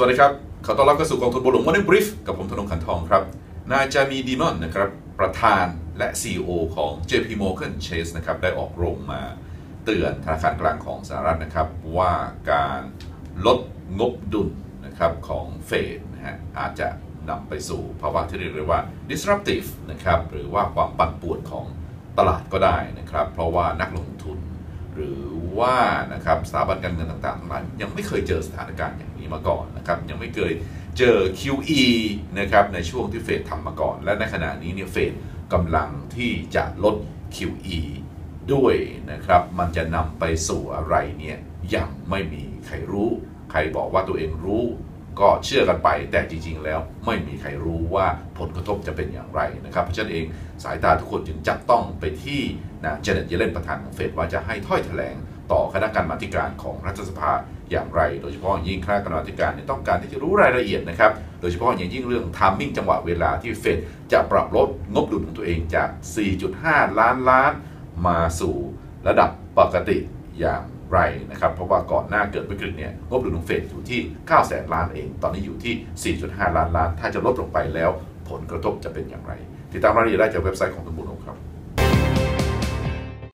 สวัสดีครับ ขอต้อนรับเข้าสู่กองทุนบุหลวงวันนี้บริฟกับผมธนงขันทองครับ นายจามีดีมอนนะครับ ประธานและ CEO ของ JP Morgan Chase นะครับ ได้ออกโรงมาเตือนธนาคารกลางของสหรัฐนะครับ ว่าการลดงบดุลนะครับของเฟดนะฮะอาจจะนำไปสู่ภาวะที่เรียกว่า disruptive นะครับ หรือว่าความปั่นป่วนของตลาดก็ได้นะครับ เพราะว่านักลงทุน หรือว่านะครับสถาบันการเงินต่างๆทั้งหลายยังไม่เคยเจอสถานการณ์อย่างนี้มาก่อนนะครับยังไม่เคยเจอ QE นะครับในช่วงที่เฟดทำมาก่อน และในขณะนี้เนี่ยเฟดกำลังที่จะลด QE ด้วยนะครับมันจะนำไปสู่อะไรเนี่ยยังไม่มีใครรู้ ใครบอกว่าตัวเองรู้ ก็เชื่อกันไป แต่จริง ๆ แล้วไม่มีใครรู้ว่าผลกระทบจะเป็นอย่างไรนะครับ เพราะฉะนั้นเองสายตาทุกคนจึงจับต้องไปที่นะเจเน็ตเยเลนประธานของเฟดว่าจะให้ถ้อยแถลงต่อคณะกรรมาธิการของรัฐสภาอย่างไร โดยเฉพาะอย่างยิ่งคณะกรรมาการต้องการที่จะรู้รายละเอียดนะครับ โดยเฉพาะอย่างยิ่งเรื่องทามมิ่งจังหวะเวลาที่เฟดจะปรับลดงบดุลของตัวเองจาก 4.5 ล้านล้านมาสู่ระดับปกติ อย่างไรนะครับ เพราะว่าก่อนหน้าเกิดวิกฤตเนี่ยงบดุลของเฟดอยู่ที่ 9 แสนล้านเอง ตอนนี้อยู่ที่ 4.5 ล้านล้าน ถ้าจะลดลงไปแล้ว ผลกระทบจะเป็นอย่างไร ติดตามรายละเอียดได้จากเว็บไซต์ของทุน